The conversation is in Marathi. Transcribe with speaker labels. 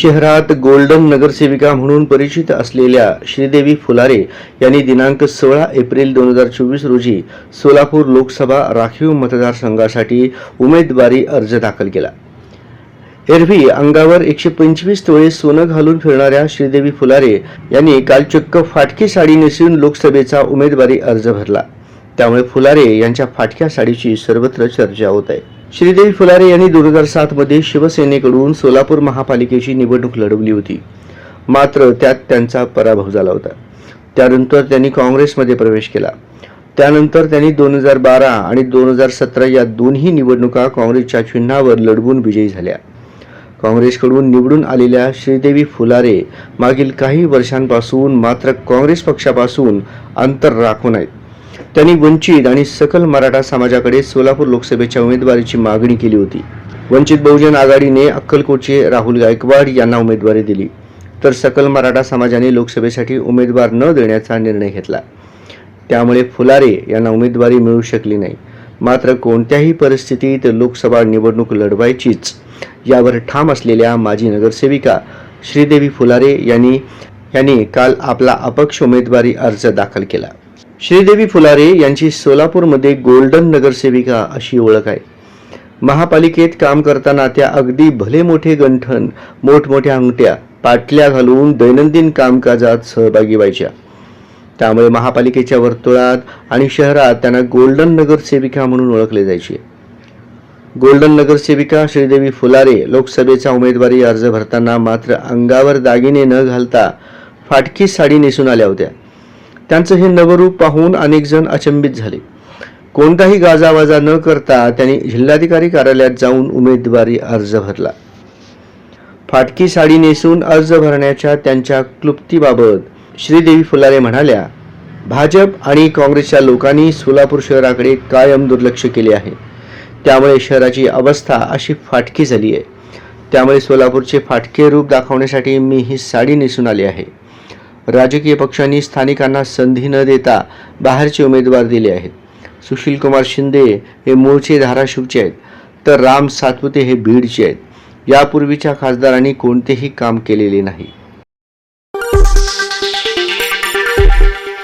Speaker 1: शहरात गोल्डन नगरसेविका म्हणून परिचित असलेल्या श्रीदेवी फुलारे यांनी दिनांक सोळा एप्रिल दोन हजार चोवीस रोजी सोलापूर लोकसभा राखीव मतदारसंघासाठी उमेदवारी अर्ज दाखल केला. एरवी अंगावर एकशे पंचवीस तोळे सोनं घालून फिरणाऱ्या श्रीदेवी फुलारे यांनी काल चक्क फाटकी साडी नेसून लोकसभेचा उमेदवारी अर्ज भरला. त्यामुळे फुलारे यांच्या फाटक्या साडीची सर्वत्र चर्चा होत आहे. श्रीदेवी फुलारे यांनी दोन हजार सातमध्ये शिवसेनेकडून सोलापूर महापालिकेची निवडणूक लढवली होती. मात्र त्यात त्यांचा पराभव झाला होता. त्यानंतर त्यांनी काँग्रेसमध्ये प्रवेश केला. त्यानंतर त्यांनी दोन हजार बारा आणि दोन हजार सतरा या दोन्ही निवडणुका काँग्रेसच्या चिन्हावर लढवून विजयी झाल्या. काँग्रेसकडून निवडून आलेल्या श्रीदेवी फुलारे मागील काही वर्षांपासून मात्र काँग्रेस पक्षापासून अंतर राखून आहेत. त्यांनी वंचित आणि सकल मराठा समाजाकडे सोलापूर लोकसभेच्या उमेदवारीची मागणी केली होती. वंचित बहुजन आघाडीने अक्कलकोटचे राहुल गायकवाड यांना उमेदवारी दिली. तर सकल मराठा समाजाने लोकसभेसाठी उमेदवार न देण्याचा निर्णय घेतला. त्यामुळे फुलारे यांना उमेदवारी मिळू शकली नाही. मात्र कोणत्याही परिस्थितीत लोकसभा निवडणूक लढवायचीच यावर ठाम असलेल्या माजी नगरसेविका श्रीदेवी फुलारे यांनी यांनी काल आपला अपक्ष उमेदवारी अर्ज दाखल केला. श्रीदेवी फुलारे यांची सोलापूरमध्ये गोल्डन नगरसेविका अशी ओळख आहे. महापालिकेत काम करताना त्या अगदी भले मोठे गंठन मोठमोठ्या अंगठ्या पाटल्या घालून दैनंदिन कामकाजात सहभागी व्हायच्या. त्यामुळे महापालिकेच्या वर्तुळात आणि शहरात त्यांना गोल्डन नगरसेविका म्हणून ओळखले जायचे. गोल्डन नगरसेविका श्रीदेवी फुलारे लोकसभेचा उमेदवारी अर्ज भरताना मात्र अंगावर दागिने न घालता फाटकी साडी नेसून आल्या होत्या. त्यांचं हे नवरूप पाहून अनेकजण अचंबित झाले. कोणताही गाजावाजा न करता त्यांनी जिल्हाधिकारी कार्यालयात जाऊन उमेदवारी अर्ज भरला. फाटकी साडी नेसून अर्ज भरण्याच्या त्यांच्या क्लुप्तीबाबत श्रीदेवी फुलारे म्हणाल्या भाजप आणि काँग्रेसच्या लोकांनी सोलापूर शहराकडे कायम दुर्लक्ष केले आहे. त्यामुळे शहराची अवस्था अशी फाटकी झाली आहे त्यामुळे सोलापूरचे फाटके रूप दाखवण्यासाठी मी ही साडी नेसून आली आहे. राजकीय पक्षांनी स्थानिकांना संधी न देता बाहेरचे उमेदवार दिले आहेत. सुशीलकुमार शिंदे हे मूळचे धाराशिवचे आहेत तर राम सातपुते हे बीडचे आहेत. यापूर्वीच्या खासदारांनी कोणतेही काम केलेले नाही.